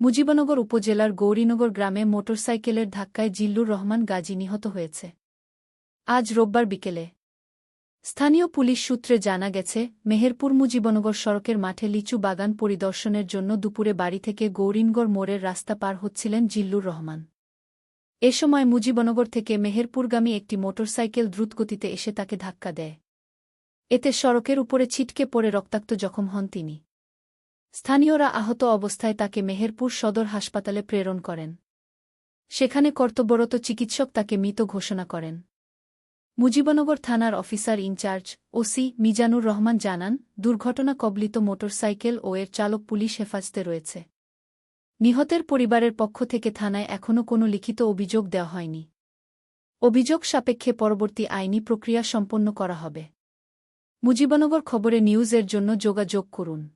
মুজিবনগর উপজেলার গৌরীনগর গ্রামে মোটরসাইকেলের ধাক্কায় জিল্লুর রহমান গাজী নিহত হয়েছে। আজ রোববার বিকেলে। স্থানীয় পুলিশ সূত্রে জানা গেছে, মেহেরপুর মুজিবনগর সড়কের মাঠে লিচু বাগান পরিদর্শনের জন্য দুপুরে বাড়ি থেকে গৌরিনগর মোড়ের রাস্তা পার হচ্ছিলেন জিল্লুর রহমান। এ সময় মুজিবনগর থেকে মেহেরপুরগামী একটি মোটরসাইকেল দ্রুতগতিতে এসে তাকে ধাক্কা দেয়। এতে সড়কের উপরে ছিটকে পড়ে রক্তাক্ত জখম হন তিনি। স্থানীয়রা আহত অবস্থায় তাকে মেহেরপুর সদর হাসপাতালে প্রেরণ করেন। সেখানে কর্তব্যরত চিকিৎসক তাকে মৃত ঘোষণা করেন। মুজিবনগর থানার officer incharge OC Mizanur Rahman জানান, দুর্ঘটনা কবলিত মোটরসাইকেল ও এর চালক পুলিশ হেফাজতে রয়েছে। নিহতের পরিবারের পক্ষ থেকে থানায় এখনও কোনো লিখিত অভিযোগ দেওয়া হয়নি। অভিযোগ সাপেক্ষে পরবর্তী আইনি প্রক্রিয়া সম্পন্ন করা হবে। মুজিবনগর খবরে নিউজের জন্য যোগাযোগ করুন।